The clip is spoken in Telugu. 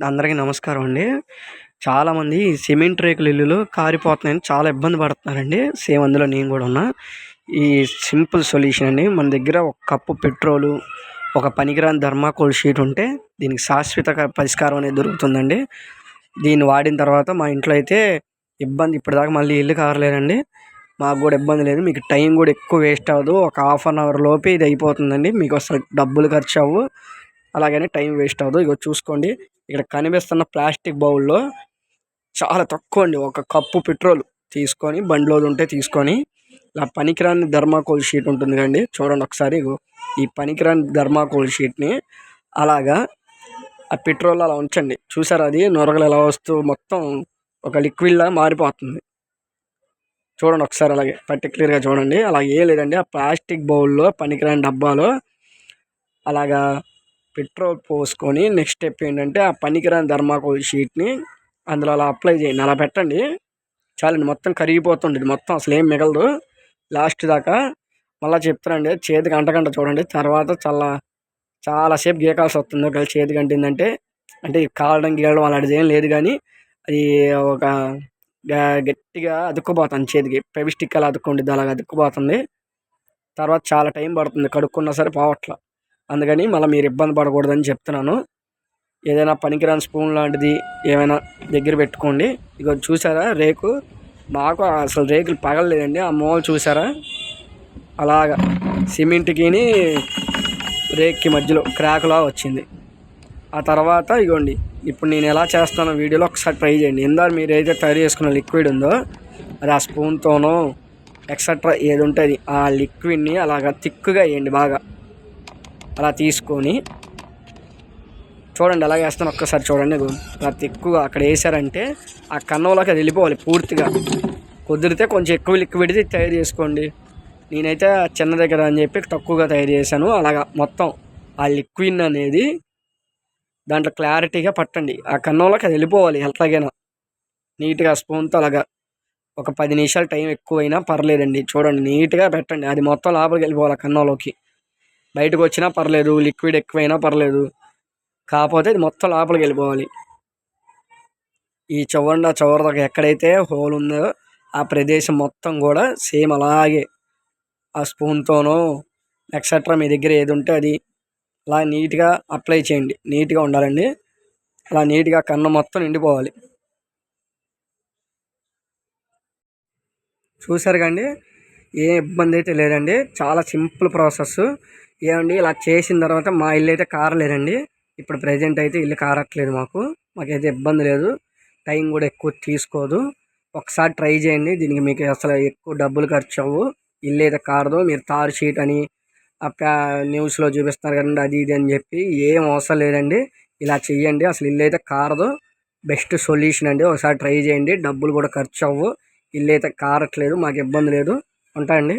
అందరికీ నమస్కారం అండి. చాలామంది సిమెంట్ రేకుల ఇల్లులు కారిపోతున్నాయని చాలా ఇబ్బంది పడుతున్నారండి. సేమ్ అందులో నేను కూడా ఉన్నా. ఈ సింపుల్ సొల్యూషన్ అండి. మన దగ్గర ఒక కప్పు పెట్రోలు ఒక పనికిరాని ధర్మాకోల్ షీట్ ఉంటే దీనికి శాశ్వత పరిష్కారం అనేది దొరుకుతుందండి. దీన్ని వాడిన తర్వాత మా ఇంట్లో అయితే ఇబ్బంది ఇప్పటిదాకా మళ్ళీ ఇల్లు కారలేదండి. మాకు కూడా ఇబ్బంది లేదు. మీకు టైం కూడా ఎక్కువ వేస్ట్ అవ్వదు. ఒక హాఫ్ అన్ అవర్ లోపే ఇది అయిపోతుందండి. మీకు అసలు డబ్బులు ఖర్చు అవ్వు. అలాగని టైం వేస్ట్ అవ్వదు. ఇగో చూసుకోండి. ఇక్కడ కనిపిస్తున్న ప్లాస్టిక్ బౌల్లో చాలా తక్కువ అండి. ఒక కప్పు పెట్రోల్ తీసుకొని బండిలో ఉంటే తీసుకొని ఇలా పనికిరాని ధర్మాకోల్ షీట్ ఉంటుంది కండి చూడండి ఒకసారి ఈ పనికిరాని ధర్మాకోల్ షీట్ని అలాగా ఆ పెట్రోల్ అలా ఉంచండి. చూసారా అది? నొరగలు ఎలా వస్తూ మొత్తం ఒక లిక్విడ్లా మారిపోతుంది. చూడండి ఒకసారి అలాగే. పర్టికులర్గా చూడండి. అలా ఏ లేదండి. ఆ ప్లాస్టిక్ బౌల్లో పనికిరాని డబ్బాలో అలాగా పెట్రోల్ పోసుకొని నెక్స్ట్ స్టెప్ ఏంటంటే ఆ పనికిరాని ధర్మాకోల్ షీట్ని అందులో అలా అప్లై చేయండి. అలా పెట్టండి. చాలండి మొత్తం కరిగిపోతుండేది మొత్తం అసలు ఏం మిగలదు. లాస్ట్ దాకా మళ్ళీ చెప్తానండి చేతికి అంటకంట చూడండి. తర్వాత చాలా చాలాసేపు గీకాల్సి వస్తుంది. ఒకవేళ చేతి గంటిందంటే అంటే కాలడం గీయడం అలాంటిది ఏం లేదు కానీ అది ఒక గట్టిగా అతుక్కుపోతుంది చేతికి. ఫెవిస్టిక్ అలా అతుక్కుంటుంది. అలాగ అతుక్కుపోతుంది. తర్వాత చాలా టైం పడుతుంది. కడుక్కున్నా సరే పోవట్లా. అందుకని మళ్ళీ మీరు ఇబ్బంది పడకూడదని చెప్తున్నాను. ఏదైనా పనికిరాని స్పూన్ లాంటిది ఏమైనా దగ్గర పెట్టుకోండి. ఇక చూసారా రేకు? మాకు అసలు రేకులు పగలలేదండి. ఆ మూల చూసారా? అలాగా సిమెంట్కిని రేక్కి మధ్యలో క్రాక్లా వచ్చింది. ఆ తర్వాత ఇగోండి ఇప్పుడు నేను ఎలా చేస్తానో వీడియోలో ఒకసారి ట్రై చేయండి. ఇందాక మీరు ఏదైతే తయారు చేసుకున్న లిక్విడ్ ఉందో అది ఆ స్పూన్తోనో ఎక్సెట్రా ఏది ఉంటుంది ఆ లిక్విడ్ని అలాగా థిక్గా వేయండి బాగా. అలా తీసుకొని చూడండి అలా వేస్తాను ఒక్కసారి చూడండి. అలా ఎక్కువగా అక్కడ వేసారంటే ఆ కన్నంలోకి అది వెళ్ళిపోవాలి పూర్తిగా. కుదిరితే కొంచెం ఎక్కువ లిక్విడ్ తయారు చేసుకోండి. నేనైతే చిన్న దగ్గర అని చెప్పి తక్కువగా తయారు చేశాను. అలాగా మొత్తం ఆ లిక్విడ్ అనేది దాంట్లో క్లారిటీగా పట్టండి. ఆ కన్నంలోకి అది వెళ్ళిపోవాలి ఎట్లాగైనా. నీట్గా స్పూన్తో అలాగా ఒక పది నిమిషాలు టైం ఎక్కువైనా పర్లేదండి. చూడండి నీట్గా పెట్టండి. అది మొత్తం లోపలికి వెళ్ళిపోవాలి కన్నంలోకి. బయటకు వచ్చినా పర్లేదు లిక్విడ్ ఎక్కువైనా పర్లేదు. కాకపోతే ఇది మొత్తం లోపలికి వెళ్ళిపోవాలి. ఈ చివరిన చివరి ఎక్కడైతే హోల్ ఉందో ఆ ప్రదేశం మొత్తం కూడా సేమ్ అలాగే. ఆ స్పూన్తోనో ఎక్సెట్రా మీ దగ్గర ఏది ఉంటే అది అలా నీట్గా అప్లై చేయండి. నీట్గా ఉండాలండి. అలా నీట్గా కన్ను మొత్తం నిండిపోవాలి. చూసారు కండి ఏ ఇబ్బంది అయితే లేదండి. చాలా సింపుల్ ప్రాసెస్. ఏమండి ఇలా చేసిన తర్వాత మా ఇల్లు అయితే కారలేదండి. ఇప్పుడు ప్రజెంట్ అయితే ఇల్లు కారట్లేదు మాకు. మాకైతే ఇబ్బంది లేదు. టైం కూడా ఎక్కువ తీసుకోదు. ఒకసారి ట్రై చేయండి. దీనికి మీకు అసలు ఎక్కువ డబ్బులు ఖర్చు అవ్వు. ఇల్లు అయితే కారదు. మీరు తారు షీట్ అని న్యూస్లో చూపిస్తారు కదండి అది ఇది అని చెప్పి ఏం అవసరం లేదండి. ఇలా చెయ్యండి. అసలు ఇల్లు అయితే కారదు. బెస్ట్ సొల్యూషన్ అండి. ఒకసారి ట్రై చేయండి. డబ్బులు కూడా ఖర్చు అవ్వు. ఇల్లు అయితే కారట్లేదు. మాకు ఇబ్బంది లేదు. ఉంటాయండి.